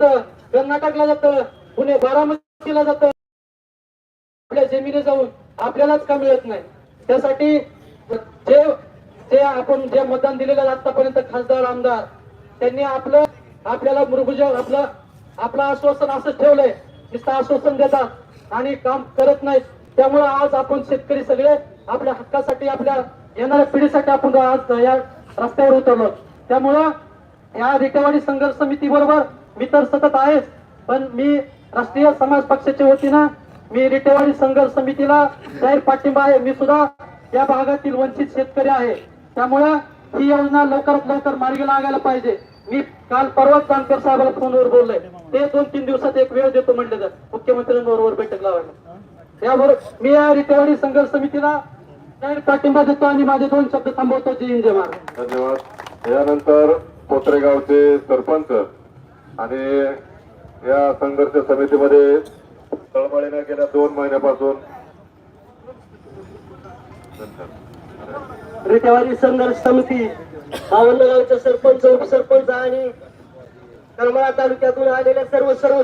जातं. कर्नाटकला जातं. पुणे बारामतीला जातं. आपल्या जमिनी जाऊन आपल्यालाच का मिळत नाही. त्यासाठी जे जे आपण जे मतदान दिलेलं आतापर्यंत खासदार आमदार त्यांनी आपलं आपल्याला मृगुज आपलं आपलं आश्वासन असंच ठेवलंय. नुसतं आश्वासन देतात आणि काम करत नाहीत. त्यामुळे आज आपण शेतकरी सगळे आपल्या हक्कासाठी आपल्या येणाऱ्या पिढीसाठी आपण आज या रस्त्यावर उतरलो. त्यामुळं या रिटेवाडी संघर्ष समिती बरोबर मी तर सतत आहेच पण मी राष्ट्रीय समाज पक्षाच्या वतीनं मी रिटेवाडी संघर्ष समितीला जाहीर पाठिंबा आहे. मी सुद्धा या भागातील वंचित शेतकरी आहे. त्यामुळे ही योजना लवकरात लवकर मार्गी लागायला पाहिजे. मी काल परवाच जानकर साहेबाला फोनवर बोलले ते दोन तीन दिवसात एक वेळ देतो म्हणले तर. मुख्यमंत्र्यांबरोबर बैठक लावायला. याबरोबर मी या रिटेवाडी संघर्ष समितीला जाहीर पाठिंबा देतो आणि माझे दोन शब्द थांबवतो. जय हिंद जय महाराज धन्यवाद. यानंतर पोत्रेगावचे सरपंच आणि या संघर्ष समितीमध्ये तळमळीने गेल्या दोन महिन्यापासून रिटेवारी संघर्ष समिती बावन्न गावचे सरपंच उपसरपंच आणि करमाळा तालुक्यातून आलेल्या सर्व सर्व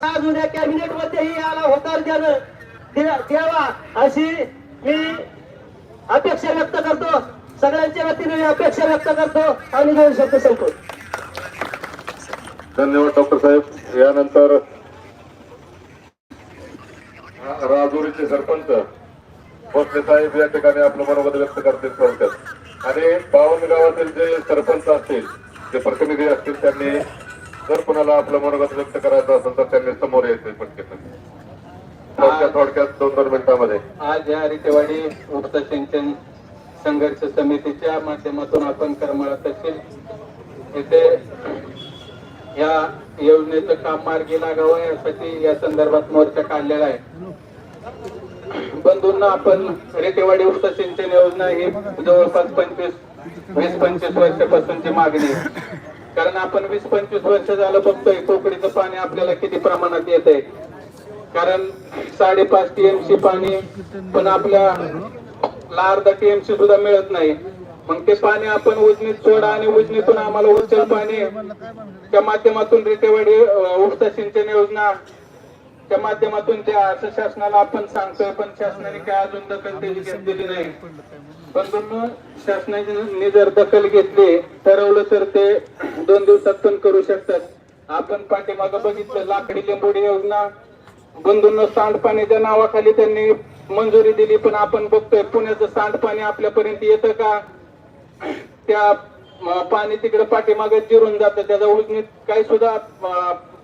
अजून या कॅबिनेट मध्येही याला होकार द्यावं द्यावा अशी मी अपेक्षा व्यक्त करतो. सगळ्यांच्या वतीने मी अपेक्षा व्यक्त करतो. आणि दोन शब्द संपतो धन्यवाद डॉक्टर साहेब. यानंतर राजुरीचे सरपंच भोसले साहेब या ठिकाणी आपलं मनोगत व्यक्त करतील थोडक्यात. आणि बावन्न गावातील जे सरपंच असतील जे प्रतिनिधी असतील त्यांनी जर कुणाला आपलं मनोगत व्यक्त करायचं असेल तर त्यांनी समोर यायचं पटकन. थोडक्यात थोडक्यात दोन दोन मिनिटांमध्ये. आज या रितेवाडी उपसा सिंचन संघर्ष समितीच्या माध्यमातून आपण करमाळा तहसील येथे या योजनेचं काम मार्गी लागावं यासाठी या संदर्भात मोर्चा काढलेला आहे. बंधूंना आपण रेतेवाडी उपसा सिंचन योजना ही जवळपास पंचवीस वीस पंचवीस वर्षापासूनची मागणी कारण आपण वीस पंचवीस वर्ष झालं बघतोय पोकडीचं पाणी आपल्याला किती प्रमाणात येत आहे कारण साडेपाच टीएमसी पाणी पण आपल्या अर्धा टीएमसी सुद्धा मिळत नाही. मग ते पाणी आपण उजनीत सोडा आणि उजनीतून आम्हाला उचल पाणी. त्या माध्यमातून रेटेवाडी अं, उपसा सिंचन योजना. त्या माध्यमातून त्या असं शासनाला आपण सांगतोय पण शासनाने काय अजून दखल त्याची घेतलेली नाही. पण शासनाने जर दखल घेतली ठरवलं तर ते दोन दिवसात पण करू शकतात. आपण पाठीमागं बघितलं लाकडी लिंबोडी योजना बंधूंना सांडपाणीच्या नावाखाली त्यांनी मंजुरी दिली पण आपण बघतोय पुण्याचं सांडपाणी आपल्यापर्यंत येतं का? त्या पाणी तिकडे पाठीमागे जिरून जातं त्याचा उजनीत काही सुद्धा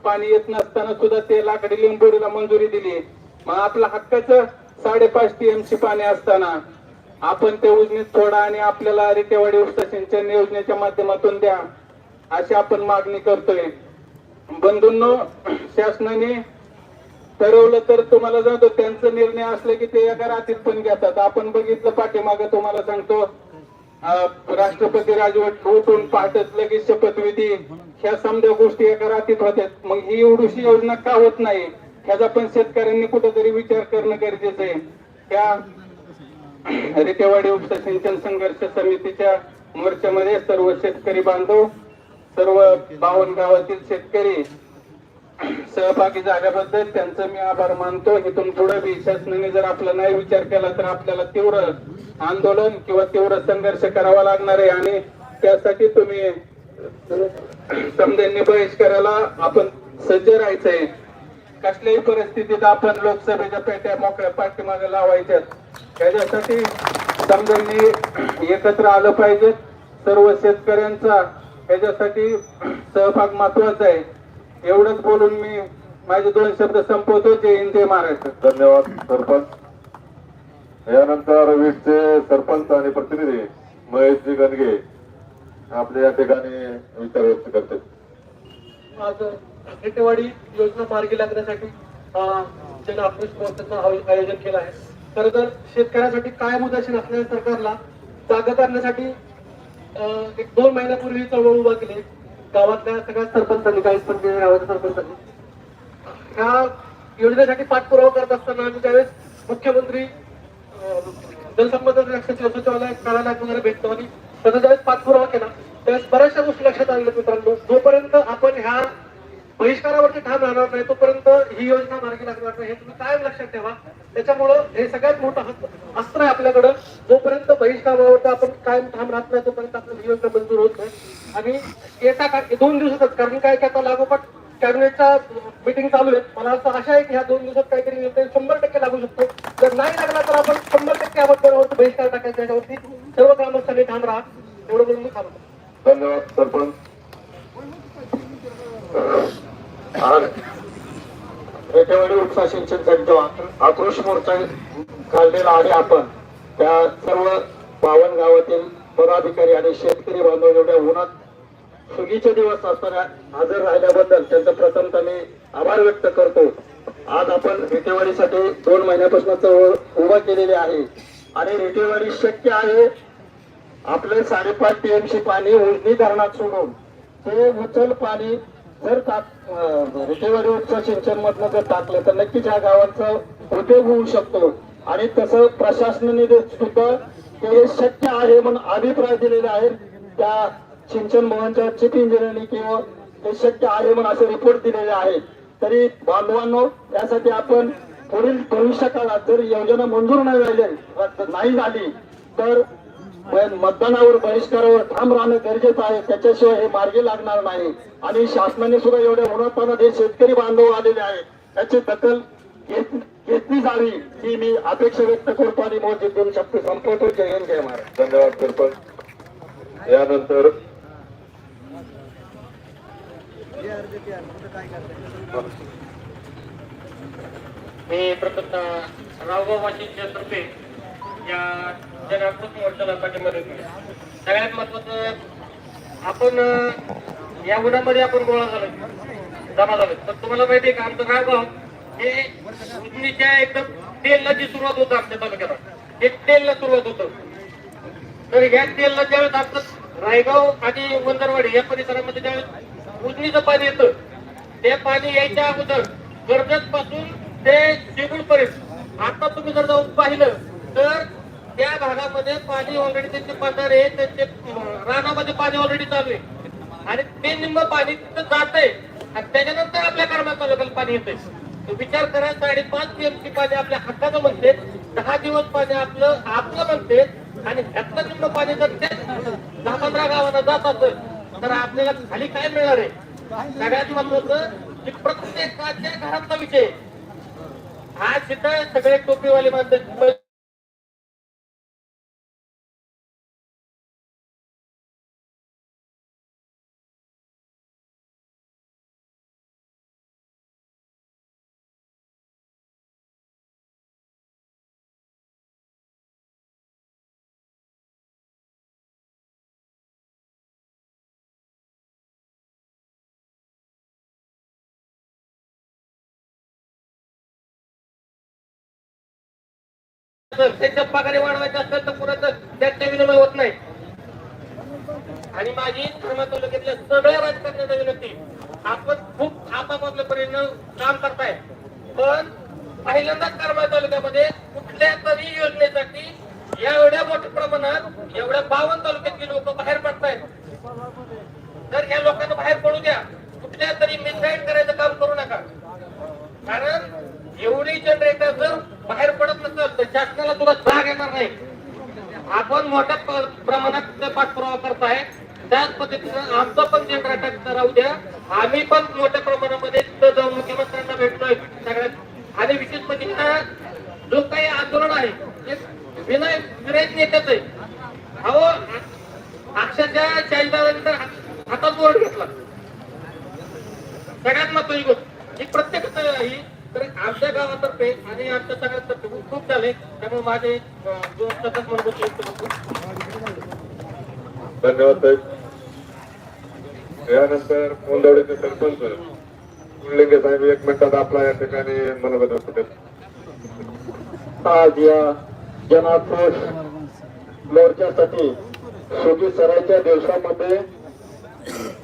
पाणी येत नसताना सुद्धा ते लाकडी लिंबोडीला मंजुरी दिली. मग आपला हक्काचं साडेपाच टीएमसी पाणी असताना आपण ते उजनीत थोडा आणि आपल्याला रिटेवाडी उपसा सिंचन योजनेच्या माध्यमातून द्या अशी आपण मागणी करतोय. बंधूंनो शासनाने ठरवलं तर तुम्हाला जातो त्यांचा निर्णय असले की ते एका रात्रीत पण घेतात. आपण बघितलं पाठीमागं तुम्हाला सांगतो राष्ट्रपती राजवट उठून पाठत लगेच शपथविधी ह्या समजा गोष्टी एका रात्रीत होत्यात मग ही एवढीशी योजना का होत नाही? ह्याचा पण शेतकऱ्यांनी कुठेतरी विचार करणं गरजेचं आहे. त्या रितेवाडी उपसा सिंचन संघर्ष समितीच्या मोर्चामध्ये सर्व शेतकरी बांधव सर्व बावन गावातील शेतकरी सहभागी झाल्याबद्दल त्यांचं मी आभार मानतो. इथून पुढे बी शासनाने जर आपला नाही विचार केला तर आपल्याला तीव्र आंदोलन किंवा तीव्र संघर्ष करावा लागणार आहे. आणि त्यासाठी तुम्ही समजांनी बहिष्काराला आपण सज्ज राहायचंय. कसल्याही परिस्थितीत आपण लोकसभेच्या पेट्या मोकळ्या पाठीमागे लावायच्या त्याच्यासाठी समजांनी एकत्र आलं पाहिजे. सर्व शेतकऱ्यांचा त्याच्यासाठी सहभाग महत्त्वाचा आहे. एवढंच बोलून मी माझे दोन शब्द संपवतो. जय हिंद जय महाराष्ट्र. धन्यवाद सरपंच. यानंतर वीटचे सरपंच आणि प्रतिनिधी महेशजी गणगे आपले या ठिकाणी विचार व्यक्त करते माझं खेटेवाडी योजना मार्गी लागण्यासाठी आयो- आयोजन केलं आहे. खरं तर शेतकऱ्यासाठी काय उदासीन असलेल्या सरकारला जागा करण्यासाठी अं, एक दोन महिन्यापूर्वी चळवळ उभा केली. गावातल्या सगळ्या सरपंचांनी काही पण गावाच्या सरपंचांनी. ह्या योजनेसाठी पाठपुरावा करत असताना आम्ही त्यावेळेस मुख्यमंत्री अं, जलसंपदा सचिवालय कार्यालयात वगैरे भेटतो आणि त्याचा ज्यावेळेस पाठपुरावा केला त्यावेळेस बऱ्याचशा गोष्टी लक्षात आलेल्या मित्रांनो. जोपर्यंत आपण ह्या बहिष्कारावरती ठाम राहणार नाही तोपर्यंत ही योजना मार्गी लागणार नाही. हे तुम्ही कायम लक्षात ठेवा. त्याच्यामुळं हे सगळ्यात मोठं हस्त- अस्त्र आहे आपल्याकडं. जोपर्यंत बहिष्कारावरती आपण कायम ठाम राहत नाही तोपर्यंत आपल्याला ही योजना मंजूर होत नाही. आणि येत्या का दोन दिवसातच कारण काय की आता लागोपाठ कॅबिनेटच्या मिटिंग चालू आहे मला असं आशा आहे की ह्या दोन दिवसात काहीतरी निर्णय शंभर टक्के लागू शकतो. जर नाही लागला तर आपण शंभर टक्के या बहिष्कार टाकायचा याच्यावरती सर्व ग्रामस्थांनी ठाम राहा. एवढं बोलून मी थांबतो. धन्यवाद सरपंच. रेटेवाडी उपसा सिंचन संघ आक्रोश मोर्चा काढलेला आहे आपण. त्या सर्व बावन गावातील पदाधिकारी आणि शेतकरी बांधव एवढ्या उन्हात सुगीचे दिवस असताना हजर राहिल्याबद्दल त्यांचं प्रथमतः मी आभार व्यक्त करतो. आज आपण रेटेवाडीसाठी दोन महिन्यापासून चळवळ उभा केलेली आहे. आणि रेटेवाडी शक्य आहे आपले साडेपाच टीएमसी पाणी उजनी धरणात सोडून. ते उचल पाणी जर टाक अं, सिंचन मधनं जर टाकलं तर नक्कीच ह्या गावांचा उपयोग होऊ शकतो. आणि तसं प्रशासनाने सुद्धा ते शक्य आहे म्हणून अभिप्राय दिलेले आहेत त्या सिंचन भवनच्या चीफ इंजिनियरनी किंवा ते शक्य आहे म्हणून असे रिपोर्ट दिलेले आहेत. तरी बांधवांनो यासाठी आपण पुढील भविष्य काळात जर योजना मंजूर नाही झाली नाही झाली तर पण मतदानावर बहिष्कारावर ठाम राहणं गरजेचं आहे त्याच्याशिवाय हे मार्गी लागणार नाही. आणि शासनाने सुद्धा एवढ्या उन्हाताना जे शेतकरी बांधव आलेले आहेत त्याची दखल घेत- घेतली जावी ही मी अपेक्षा व्यक्त करतो आणि मोदी दोन शब्द संपवतो. जय हिंद जय महाराज धन्यवाद सरपंच. यानंतर मी प्रथमतः रावगाव वाशिमच्या तर्फे या जनाकृत मोर्चाला पाठिंबा देतो सगळ्यात महत्वाचं आपण या उन्हामध्ये आपण गोळा झालो. जमा झालो. तर तुम्हाला माहिती आहे का आमचं रावगाव हे उजनीच्या एकदम तेलला जी सुरुवात होतं आमच्या तालुक्याला. हे तेलला सुरुवात होतं. तर ह्या तेलला ज्यावेळेस आपलं रायगाव आणि वंदरवाडी या परिसरामध्ये ज्यावेळेस उजनीचं पाणी येतं ते पाणी यायच्या अगोदर कर्जत पासून ते चिगुड पर्यंत आता तुम्ही जर जाऊन पाहिलं तर त्या भागामध्ये पाणी ऑलरेडी त्यांचे बंधारे त्यांचे रानामध्ये पाणी ऑलरेडी चालू आहे. आणि ते म्हणजे निम्ब पाणी तिथं जात आहे. आणि त्याच्यानंतर आपल्या कर्मा तालुक्याला पाणी येते तो विचार करा साडेपाच टीएमसी पाणी आपल्या हाताचं म्हणते दहा दिवस पाणी आपलं आपलं म्हणते आणि ह्यातलं निम्ब पाणी जर ते दहा पंधरा गावांना जात असेल तर आपल्याला खाली काय मिळणार आहे? सगळ्यात महत्वाचं की प्रत्येकाच्या घरातला विषय आज तिथं सगळे टोपीवाले माणसं त्यांच्या पगारी वाढवायचे असेल तर कुणाचं त्याच्या विनिमय होत नाही. आणि माझी धर्म तालुक्यातल्या सगळ्या राजकारण्याचा विनंती आपण खूप आपापल्या परीनं काम करताय. पण पहिल्यांदाच कर्मा तालुक्यामध्ये कुठल्या तरी योजनेसाठी एवढ्या मोठ्या प्रमाणात एवढ्या बावन तालुक्यातली लोक बाहेर पडतायत. तर या लोकांना बाहेर पडू द्या. कुठल्या तरी मिसगाईड करायचं काम करू नका. कारण एवढी जनरेटर जर बाहेर पडत नसेल तर शासनाला तुला जाग येणार नाही. आपण मोठ्या प्रमाणात पाठपुरावा पाठपुरावा करताय. त्याच पद्धतीनं आमचं पण जनरेटर राहू द्या आम्ही पण मोठ्या प्रमाणामध्ये जाऊन मुख्यमंत्र्यांना भेटतोय सगळ्यात आणि विशेष म्हणजे हा जो काही आंदोलन आहे हे विनय विनायक नेत्याच आहे अहो अक्षरशः शाहीदारांनी तर हात- हातात बोर्ड घेतला सगळ्यात महत्वाची गोष्ट ही प्रत्येक ही तर आमच्या गावातर्फे आणि आमच्या सगळ्यांतर्फे खूप खूप झाले त्यामुळे माझे अं, दोन सतत म्हणून धन्यवाद साहेब सरपंच लिंगे साहेब एक मिनिटात आपला या ठिकाणी मनोगत व्यक्त आज या जनाक्रोश मोर्चासाठी सुगी सरायच्या दिवसामध्ये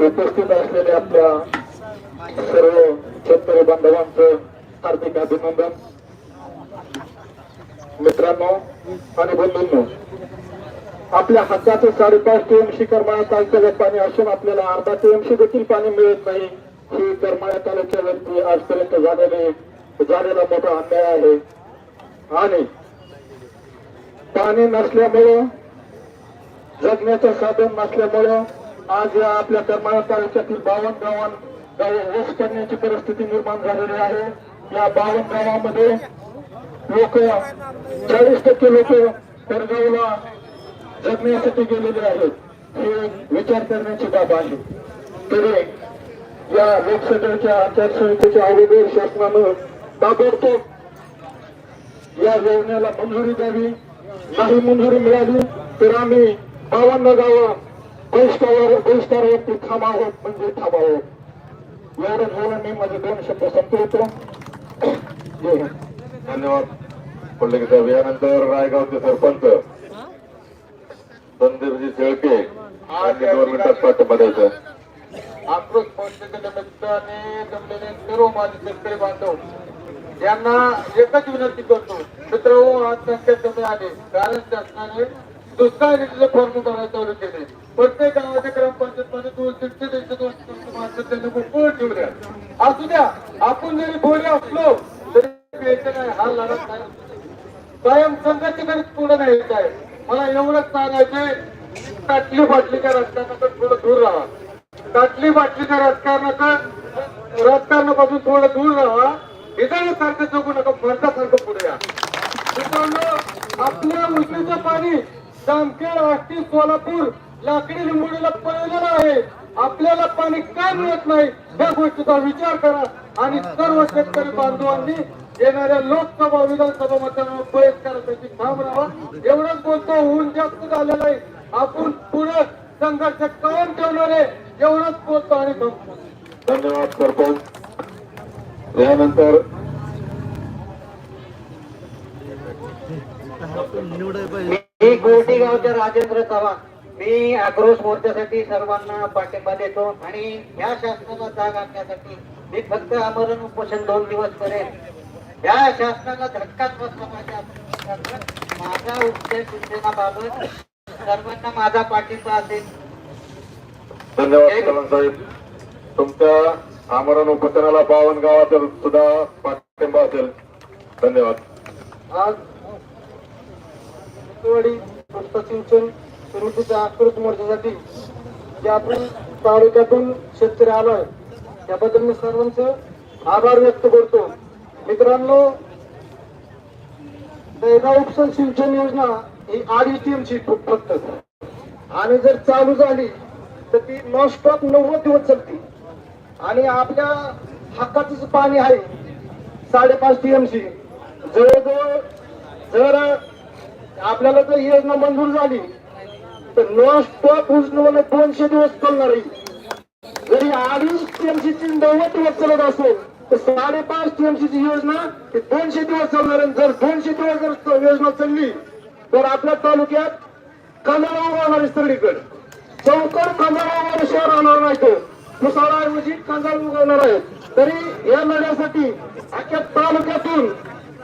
उपस्थित असलेल्या आपल्या सर्व शेतकरी बांधवांचं हार्दिक अभिनंदन. मित्रांनो आणि बंधूंनो आपल्या हाताचं साडेपाच टीएमसी करमाळा तालुक्यात पाणी असून आपल्याला अर्धा टीएमसी देखील पाणी मिळत नाही. ही करमाळा तालुक्यावरती आजपर्यंत झालेली झालेला मोठा अन्याय आहे. आणि पाणी नसल्यामुळं जगण्याचं साधन नसल्यामुळं आज या आपल्या करमाळा तालुक्यातील बावन गावां गाव ऊस करण्याची परिस्थिती निर्माण झालेली आहे. या बावन गावामध्ये लोक चाळीस टक्के लोक परगावला जगण्यासाठी गेलेले आहेत. हे विचार करण्याची बाब आहे. तरी या लोकसभेच्या आचारसंहितेच्या अगोदर शासनानं ताबडतोब या योजनेला मंजुरी द्यावी. नाही मंजुरी मिळाली तर आम्ही बावन्न गावं बहिष्कार बहिष्कारावरती थांबावं म्हणजे थांबावं एवढं झालं मी माझे दोन शब्द संपवतो. धन्यवाद. पडलेके साहेब यानंतर रायगावचे सरपंच संदीपजी शेळके. यांनी दोन मिनिटात पाठिंबा द्यायचा आक्रोश मोर्चाच्या निमित्ताने जमलेले सर्व माझे शेतकरी बांधव यांना एकच विनंती करतो. मित्र आज संख्या कमी आले. कारण शासनाने दुष्काळ निधीचे फॉर्म भरायला चालू केले प्रत्येक गावाच्या ग्रामपंचायतमध्ये दोन तीनशे दीडशे दोनशे माणसं त्यांनी मोकळ ठेवल्या असू द्या आपण जरी बोले असलो तरी नाही हा लढत नाही. कायम संघर्ष करीत पूर्ण नाही येत आहे. मला एवढंच सांगायचे ताटली बाटलीच्या राजकारणाकडे थोडं दूर राहा. ताटली बाटलीच्या राजकारणाचं राजकारणापासून थोडं दूर राहा. सारखं जगू नका मर्दासारखं पुढे या. मित्रांनो आपल्या उजनीचं पाणी जामखेड आष्टी सोलापूर लाकडी लिंबोडीला पळलेलं आहे. आपल्याला पाणी का मिळत नाही? या गोष्टीचा विचार करा. आणि सर्व शेतकरी बांधवांनी येणाऱ्या लोकसभा विधानसभा मतदानावर बहिष्कारासाठी थांब राहा एवढंच बोलतो ऊन जास्त झालेलं आहे. आपण पुढे संघर्ष कायम ठेवणार आहे एवढंच बोलतो आणि धन्यवाद सरपंच. यानंतर मी गोटी गावच्या राजेंद्र चव्हाण. मी आक्रोश मोर्चासाठी सर्वांना पाठिंबा देतो आणि या शासनाला जाग आणण्यासाठी मी फक्त आमरण उपोषण दोन दिवस करेन. या शासनाला धक्काच बसला पाहिजे माझा उद्देश शिक्षणाबाबत सर्वांना माझा पाठिंबा असेल. धन्यवाद साहेब. तुमच्या आमरण उपोषणाला बावन गावातील सुद्धा पाठिंबा असेल. धन्यवाद. आज सिंचन समितीच्या आक्रोश मोर्चासाठी जे आपण तालुक्यातून शेतकरी आलोय. त्याबद्दल मी सर्वांचं आभार व्यक्त करतो. मित्रांनो बेळगाव उपसन सिंचन योजना ही अडीच टीएमची फक्त. आणि जर चालू झाली तर ती नॉन स्टॉप नव्वद दिवस चालते. आणि आपल्या हक्काचं पाणी आहे साडेपाच टीएमसी जवळजवळ जर आपल्याला जर योजना मंजूर झाली तर नॉन स्टॉप उजनवलं दोनशे दिवस चालणार. आहे जरी अडीच टीएमसीची नव्वद दिवस चालत असेल तर साडेपाच टीएमसीची योजना ही दोनशे दिवस चालणार जर दोनशे दिवस जर योजना चालली तर आपल्या तालुक्यात कांदा राहणार सगळीकडे. चौकड कांदा शहर राहणार नाही तो. मुसाळाऐवजी कंजाळ उगवणार आहे. तरी या लढ्यासाठी अख्या तालुक्यातून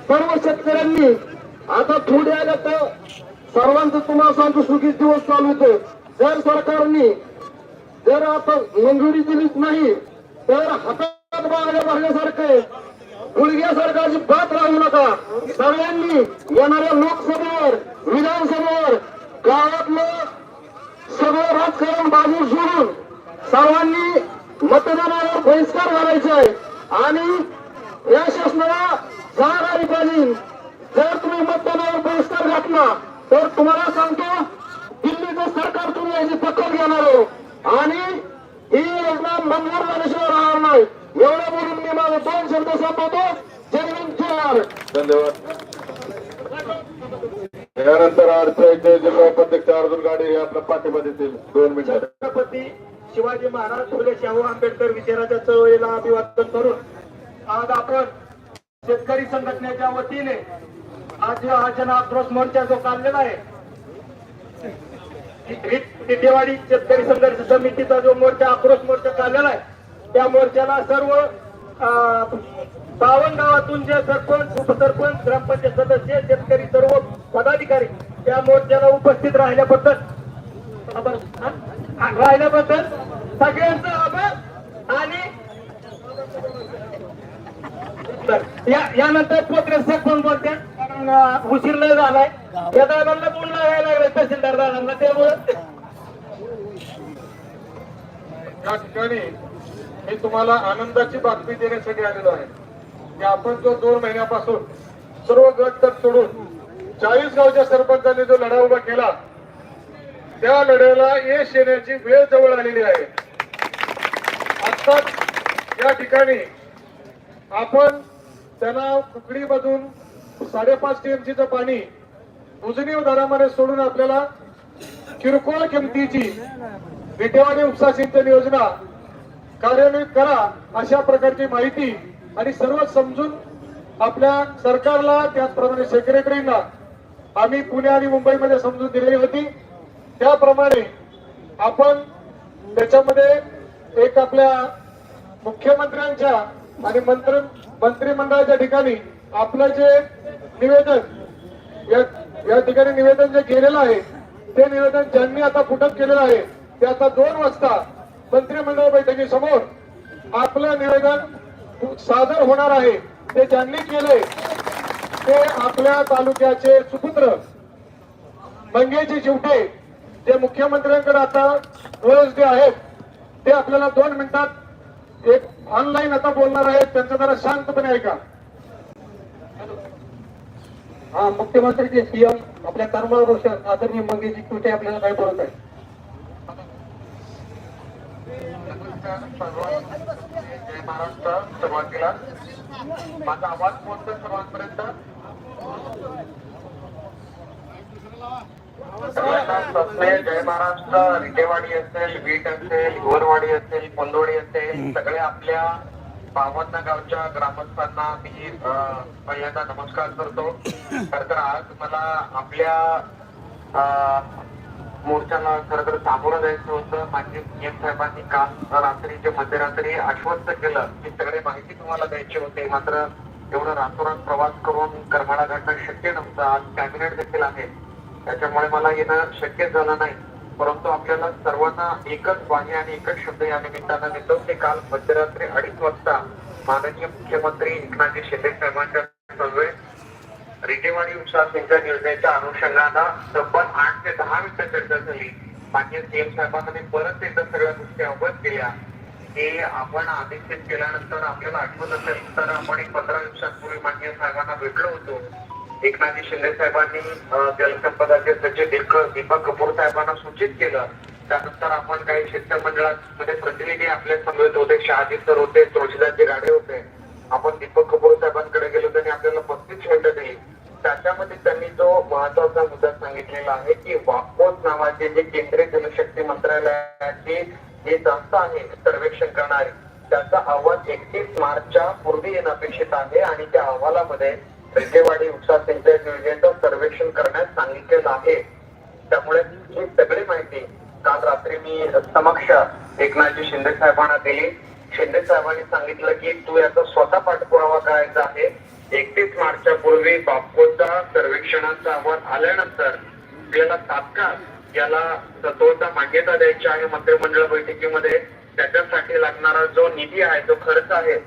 सर्व शेतकऱ्यांनी आता थोडे आल्या तर सर्वांचं तुम्हाला सांगतो सुखी दिवस चालू होतो. जर सरकारने जर आता मंजुरी दिलीच नाही तर हातात सरकारची भरण्यासारखे गुडघ्यासारखं अजिबात राहू नका. सगळ्यांनी येणाऱ्या लोकसभेवर विधानसभेवर गावातलं सगळं राजकारण बाजू सोडून सर्वांनी मतदानावर बहिष्कार घालायचा आहे. आणि या शासनाला जाग आली पाहिजे. जर तुम्ही मतदानावर बहिष्कार घातला तर तुम्हाला सांगतो दिल्लीचं सरकार तुम्ही याची दखल घेणार आणि ही योजना मंजूर झाल्याशिवाय राहणार नाही. एवढं बोलून मी माझे दोन शब्द संपवतो. जय धन्यवाद. यानंतर जिल्हा उपाध्यक्ष अर्जुन गाडे हे आपला पाठिंबा देतील दोन मिनिटात छत्रपती शिवाजी महाराज फुले शाहू आंबेडकर विचाराच्या चळवळीला अभिवादन करून आज आपण शेतकरी संघटनेच्या वतीने आज हा जन आक्रोश मोर्चा जो काढलेला आहे टिटेवाडी शेतकरी संघर्ष समितीचा जो मोर्चा आक्रोश मोर्चा काढलेला आहे त्या मोर्चाला सर्व अं, बावन्न गावातून जे सरपंच उपसरपंच ग्रामपंचायत सदस्य शेतकरी सर्व पदाधिकारी त्या मोर्चाला उपस्थित राहिल्याबद्दल राहिल्याबद्दल सगळ्यांचा आभार आणि या- यानंतर पोत्रे कोण बोलते? कारण उशीर लय झालाय. या दादांना बोलणं लागायला लागलाय? तहसीलदार दादांना त्यामुळं. या ठिकाणी मी तुम्हाला आनंदाची बातमी देण्यासाठी आलेलो आहे. की आपण जो दोन महिन्यापासून सर्व गट तर सोडून चाळीस गावच्या सरपंचांनी जो लढा उभा केला त्या लढ्याला यश येण्याची वेळ जवळ आलेली आहे. आत्ताच या ठिकाणी आपण त्यांना कुकडीमधून साडेपाच टीएमसीचं पाणी उजनी दरामध्ये सोडून आपल्याला किरकोळ किमतीची विटेवाडी उपसा सिंचन योजना कार्यान्वित करा अशा प्रकारची माहिती आणि सर्व समजून आपल्या सरकारला त्याचप्रमाणे सेक्रेटरींना आम्ही पुणे आणि मुंबईमध्ये समजून दिलेली होती. त्याप्रमाणे आपण त्याच्यामध्ये एक आपल्या मुख्यमंत्र्यांच्या आणि मंत्र मंत्रिमंडळाच्या ठिकाणी आपलं जे निवेदन या या ठिकाणी निवेदन जे केलेलं आहे ते निवेदन ज्यांनी आता फुटत केलेलं आहे ते आता दोन वाजता मंत्रिमंडळ बैठकीसमोर आपलं निवेदन सादर होणार आहे. ते ज्यांनी केले ते आपल्या तालुक्याचे सुपुत्र मंगेजी चिवटे जे मुख्यमंत्र्यांकडे आता ओएसडी आहेत ते आपल्याला दोन मिनिटात एक ऑनलाईन आता बोलणार आहेत. त्यांचं जरा शांतपणे ऐका. हा मुख्यमंत्रीचे सीएम आपल्या करमाळ रोशन आदरणीय मंगेजी चिवटे आपल्याला काय बोलत आहे जय महाराष्ट्र सुरुवातीला माझा आवाज पोहोचतो सर्वांपर्यंत जय महाराष्ट्र रिटेवाडी असेल वीट असेल गोरवाडी असेल कोंदोडी असेल सगळे आपल्या बावन्न गावच्या ग्रामस्थांना मी पहिल्यांदा नमस्कार करतो. खर तर आज मला आपल्या मोर्चाला खरं तर सामोरं जायचं होतं. माजी सीएम साहेबांनी काल रात्रीच्या मध्यरात्री आश्वस्त केलं की सगळे माहिती तुम्हाला द्यायची होते. मात्र एवढं रातोरात प्रवास करून करमाडा घाटणं शक्य नव्हतं. आज कॅबिनेट देखील आहे. त्याच्यामुळे मला येणं शक्य झालं नाही. परंतु आपल्याला सर्वांना एकच वाणी आणि एकच शब्द या निमित्तानं देतो की काल मध्यरात्री अडीच वाजता माननीय मुख्यमंत्री एकनाथजी शिंदे साहेबांच्या समवेत रिटेवाडी उपसा सिंचन योजनेच्या अनुषंगानं तब्बल आठ ते दहा मिनिटं चर्चा झाली. मान्य सीएम साहेबांनी परत एकदा सगळ्या गोष्टी अवगत केल्या. की आपण आदेशित केल्यानंतर आपल्याला आठवत असेल तर आपण एक पंधरा दिवसांपूर्वी मान्य साहेबांना भेटलो होतो. एकनाथजी शिंदे साहेबांनी जलसंपदाचे सचिव दीपक कपूर साहेबांना सूचित केलं. त्यानंतर आपण काही शिष्टमंडळामध्ये प्रतिनिधी आपल्या समवेत होते. शहाजी सर होते तुळशीदासजी राडे होते. आपण दीपक कपूर साहेबांकडे गेलो त्यांनी आपल्याला पस्तीस मिनिटं दिली. त्याच्यामध्ये त्यांनी जो महत्त्वाचा मुद्दा सांगितलेला आहे की वाकोस नावाचे जे केंद्रीय जलशक्ती मंत्रालयाची जी संस्था आहे सर्वेक्षण करणारी त्याचा अहवाल एकतीस मार्चच्या पूर्वी येणं अपेक्षित आहे आणि त्या अहवालामध्ये रेल्वेवाडी उपसा सिंचन योजनेचं सर्वेक्षण करण्यास सांगितलेलं आहे. त्यामुळे ही सगळी माहिती काल रात्री मी समक्ष एकनाथजी शिंदे साहेबांना दिली. शिंदे साहेबांनी सांगितलं की तू याचा स्वतः पाठपुरावा करायचा आहे. एकतीस मार्चच्या पूर्वी बापकोचा सर्वेक्षणाचा अहवाल आल्यानंतर आपल्याला तात्काळ याला सत्वता मान्यता द्यायची आहे मंत्रिमंडळ बैठकीमध्ये. त्याच्यासाठी लागणारा जो निधी आहे जो खर्च आहे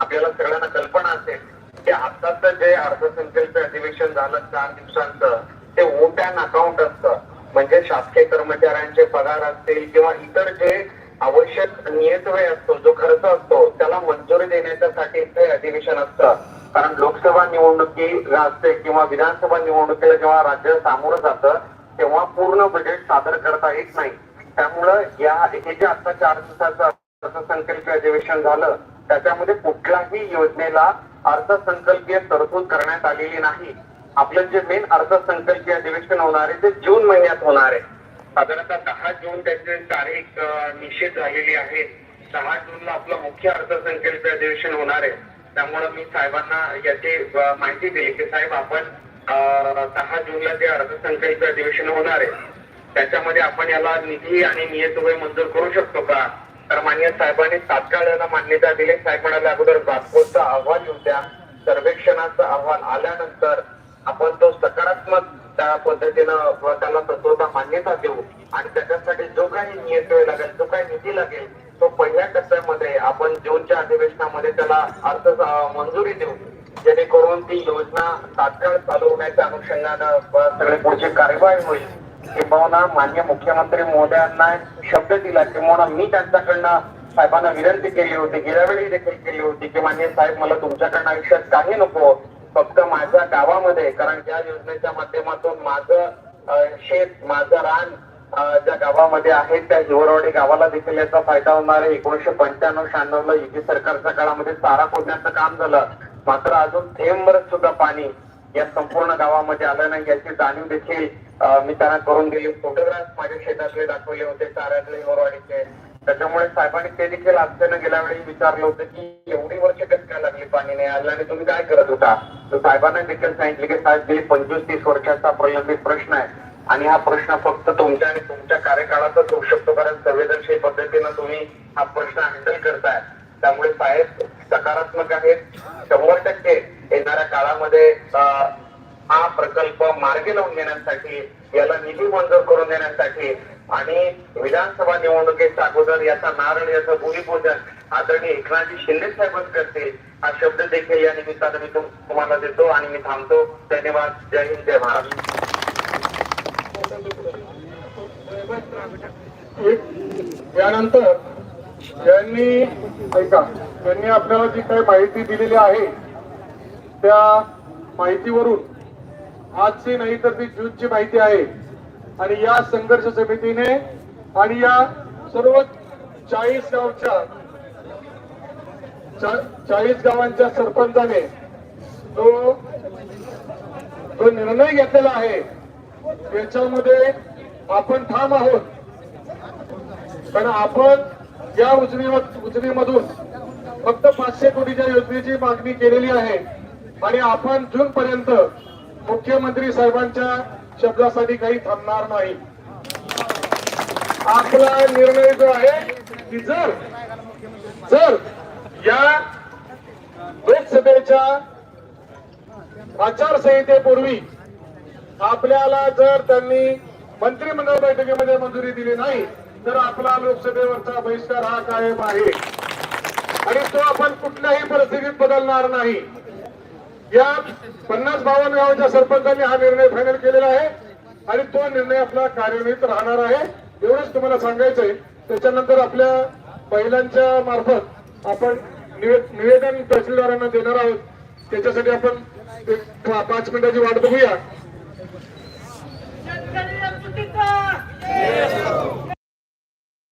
आपल्याला सगळ्यांना कल्पना असेल की आताच जे अर्थसंकल्प अधिवेशन झालं चार दिवसांचं ते ओपॅन अकाउंट असतं. म्हणजे शासकीय कर्मचाऱ्यांचे पगार असतील किंवा इतर जे आवश्यक नियतव्यय असतो जो खर्च असतो त्याला मंजुरी देण्याच्यासाठी ते अधिवेशन असतं. कारण लोकसभा निवडणुकी असते किंवा विधानसभा निवडणुकीला जेव्हा राज्य सामोरं जातं तेव्हा पूर्ण बजेट सादर करता येत नाही. त्यामुळं या हे जे आता चार दिवसाचं अर्थसंकल्पीय अधिवेशन झालं त्याच्यामध्ये कुठल्याही योजनेला अर्थसंकल्पीय तरतूद करण्यात आलेली नाही. आपलं जे मेन अर्थसंकल्पीय अधिवेशन होणार आहे ते जून महिन्यात होणार आहे. साधारणतः दहा जून त्याची तारीख निश्चित झालेली आहे. दहा जूनला आपलं मुख्य अर्थसंकल्पीय अधिवेशन होणार आहे. त्यामुळे मी साहेबांना याची माहिती दिली की साहेब आपण दहा जूनला जे अर्थसंकल्पीय अधिवेशन होणार आहे. त्याच्यामध्ये आपण याला निधी आणि नियतुवे मंजूर करू शकतो का? तर मान्य साहेबांनी तात्काळ याला मान्यता दिली. साहेब म्हणाले अगोदर जातकोचा अहवाल येऊ द्या. सर्वेक्षणाचा अहवाल आल्यानंतर आपण तो सकारात्मक त्या पद्धतीनं व त्याला तत्वता मान्यता देऊ. आणि त्याच्यासाठी जो काही नियतवे लागेल जो काही निधी लागेल तो पहिल्या टप्प्यामध्ये आपण जूनच्या अधिवेशनामध्ये त्याला अर्थ मंजुरी देऊ. जेणेकरून ती योजना तात्काळ चालू होण्याच्या अनुषंगानं सगळे पुढची कार्यवाही होईल. किंबहुना मान्य मुख्यमंत्री महोदयांना शब्द दिला. किंबहुना मी त्यांच्याकडनं साहेबांना विनंती केली होती. गेल्या वेळी देखील केली होती की मान्य साहेब मला तुमच्याकडनं आयुष्यात काही नको. फक्त माझ्या गावामध्ये कारण या योजनेच्या माध्यमातून माझं शेत माझं रान ज्या गावामध्ये आहे त्या हिवरवाडी गावाला देखील याचा फायदा होणार आहे. एकोणीशे पंच्याण्णव शहाण्णव ला युती सरकारच्या काळामध्ये चारा फोडण्याचं काम झालं. मात्र अजून थेंबर सुद्धा पाणी या संपूर्ण गावामध्ये आलं नाही. याची जाणीव देखील मी त्यांना करून दिली फोटोग्राफ माझ्या शेतातले दाखवले होते चाऱ्यातले हिवरवाडीचे त्याच्यामुळे साहेबांनी ते देखील आजच्यानं गेल्या वेळी विचारलं होतं की एवढी वर्ष कसं काय लागली पाणी नाही आलं आणि तुम्ही काय करत होता? तर साहेबांना देखील सांगितलं की साहेब गेली पंचवीस तीस वर्षाचा प्रलंबित प्रश्न आहे आणि हा प्रश्न फक्त तुमच्या आणि तुमच्या कार्यकाळातच होऊ शकतो कारण संवेदनशील पद्धतीनं तुम्ही हा प्रश्न हँडल करताय. त्यामुळे साहेब सकारात्मक आहेत. शंभर टक्के येणाऱ्या काळामध्ये हा प्रकल्प मार्गी लावून घेण्यासाठी याला निधी मंजूर करून देण्यासाठी आणि विधानसभा निवडणुकीच्या अगोदर याचा नारळ याचं भूमिपूजन आदरणीय एकनाथजी शिंदे साहेबच करते हा शब्द देखील या निमित्तानं मी तुम्हाला देतो आणि मी थांबतो. धन्यवाद. जय हिंद जय महाराष्ट्र. यानंतर यांनी ऐका यांनी आपल्याला जी काही माहिती दिलेली आहे त्या माहितीवरून आजची नाही तर ती जूनची माहिती आहे. आणि या संघर्ष समितीने आणि या सर्व चाळीस गावच्या चाळीस गावांच्या सरपंचाने तो जो निर्णय घेतलेला आहे त्याच्यामध्ये आपण ठाम आहोत. पण आपण या उजनी उजनीमधून फक्त पाचशे कोटीच्या योजनेची मागणी केलेली आहे. आणि आपण जून पर्यंत मुख्यमंत्री साहेबांच्या शब्दासाठी काही थांबणार नाही. आपला निर्णय जो आहे की जर जर या लोकसभेच्या आचारसंहितेपूर्वी आपल्याला जर त्यांनी मंत्रिमंडळ बैठकीमध्ये मंजुरी दिली नाही तर आपला लोकसभेवरचा बहिष्कार हा कायम आहे. आणि तो आपण कुठल्याही परिस्थितीत बदलणार नाही. या पन्नास बावन्न गावाच्या सरपंचांनी हा निर्णय फायनल केलेला आहे आणि तो निर्णय आपला कार्यान्वित राहणार आहे. एवढंच तुम्हाला सांगायचंय. त्याच्यानंतर आपल्या महिलांच्या मार्फत आपण निवे- निवेदन तहसीलदारांना देणार आहोत. त्याच्यासाठी आपण एक पाच मिनिटाची वाट बघूया.